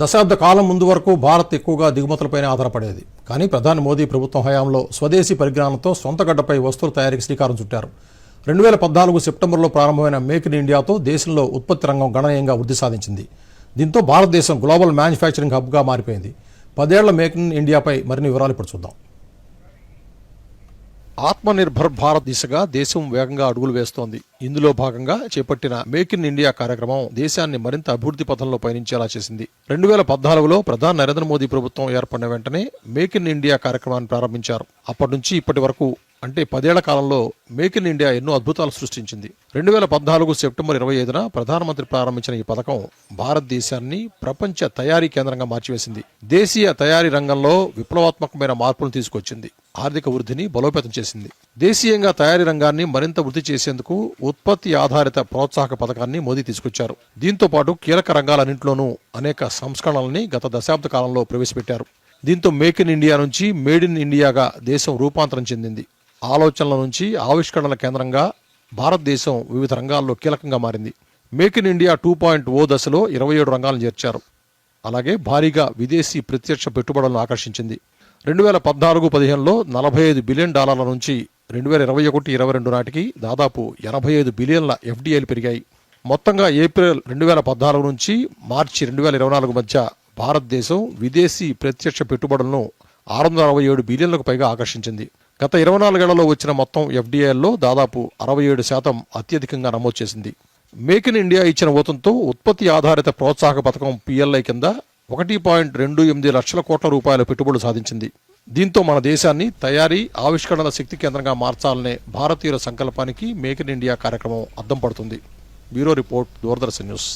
దశాబ్ద కాలం ముందు వరకు భారత్ ఎక్కువగా దిగుమతులపైనే ఆధారపడేది. కానీ ప్రధాని మోదీ ప్రభుత్వం హయాంలో స్వదేశీ పరిజ్ఞానంతో సొంత గడ్డపై వస్తువుల తయారీకి శ్రీకారం చుట్టారు. రెండు వేల పద్నాలుగు సెప్టెంబర్లో ప్రారంభమైన మేక్ ఇన్ ఇండియాతో దేశంలో ఉత్పత్తి రంగం గణనీయంగా వృద్ధి సాధించింది. దీంతో భారతదేశం గ్లోబల్ మ్యానుఫ్యాక్చరింగ్ హబ్గా మారిపోయింది. పదేళ్ళ మేక్ ఇన్ ఇండియాపై మరిన్ని వివరాలు ఇప్పుడు చూద్దాం. ఆత్మనిర్భర్ భారత్ దిశగా దేశం వేగంగా అడుగులు వేస్తోంది. ఇందులో భాగంగా చేపట్టిన మేక్ ఇన్ ఇండియా కార్యక్రమం దేశాన్ని మరింత అభివృద్ధి పథంలో పయనించేలా చేసింది. రెండు వేల పద్నాలుగులో ప్రధాని నరేంద్ర మోదీ ప్రభుత్వం ఏర్పడిన వెంటనే మేక్ ఇన్ ఇండియా కార్యక్రమాన్ని ప్రారంభించారు. అప్పటి నుంచి ఇప్పటి వరకు అంటే పదేళ్ళ కాలంలో మేక్ ఇన్ ఇండియా ఎన్నో అద్భుతాలు సృష్టించింది. రెండు వేల పద్నాలుగు సెప్టెంబర్ ఇరవై ఐదున ప్రధానమంత్రి ప్రారంభించిన ఈ పథకం భారతదేశాన్ని ప్రపంచ తయారీ కేంద్రంగా మార్చివేసింది. దేశీయ తయారీ రంగంలో విప్లవాత్మకమైన మార్పులు తీసుకొచ్చింది. ఆర్థిక వృద్ధిని బలోపేతం చేసింది. దేశీయంగా తయారీ రంగాన్ని మరింత వృద్ధి చేసేందుకు ఉత్పత్తి ఆధారిత ప్రోత్సాహక పథకాన్ని మోదీ తీసుకొచ్చారు. దీంతో పాటు కీలక రంగాలన్నింటిలోనూ అనేక సంస్కరణల్ని గత దశాబ్ద కాలంలో ప్రవేశపెట్టారు. దీంతో మేక్ ఇన్ ఇండియా నుంచి మేడ్ ఇన్ ఇండియాగా దేశం రూపాంతరం చెందింది. ఆలోచనల నుంచి ఆవిష్కరణల కేంద్రంగా భారతదేశం వివిధ రంగాల్లో కీలకంగా మారింది. Make in India two point O దశలో ఇరవై ఏడు రంగాలను చేర్చారు. అలాగే భారీగా విదేశీ ప్రత్యక్ష పెట్టుబడులను ఆకర్షించింది. రెండు వేల పద్నాలుగు పదిహేనులో నలభై ఐదు బిలియన్ డాలర్ల నుంచి రెండు వేల ఇరవై ఒకటి ఇరవై రెండు నాటికి దాదాపు ఎనభై ఐదు బిలియన్ల ఎఫ్డిఐలు పెరిగాయి. మొత్తంగా ఏప్రిల్ రెండు వేల పద్నాలుగు నుంచి మార్చి రెండు వేల ఇరవై నాలుగు మధ్య భారతదేశం విదేశీ ప్రత్యక్ష పెట్టుబడులను ఆరు వందల అరవై ఏడు బిలియన్లకు పైగా ఆకర్షించింది. గత ఇరవై నాలుగేళ్ళలో వచ్చిన మొత్తం ఎఫ్డీఐల్లో దాదాపు అరవై ఏడు శాతం అత్యధికంగా నమోదు చేసింది. మేక్ ఇన్ ఇండియా ఇచ్చిన ఊతంతో ఉత్పత్తి ఆధారిత ప్రోత్సాహక పథకం పిఎల్ఐ కింద ఒకటి పాయింట్ రెండు ఎనిమిది లక్షల కోట్ల రూపాయల పెట్టుబడులు సాధించింది. దీంతో మన దేశాన్ని తయారీ ఆవిష్కరణల శక్తి కేంద్రంగా మార్చాలనే భారతీయుల సంకల్పానికి మేక్ ఇన్ ఇండియా కార్యక్రమం అద్దం పడుతుంది. Bureau report Doordarshan news.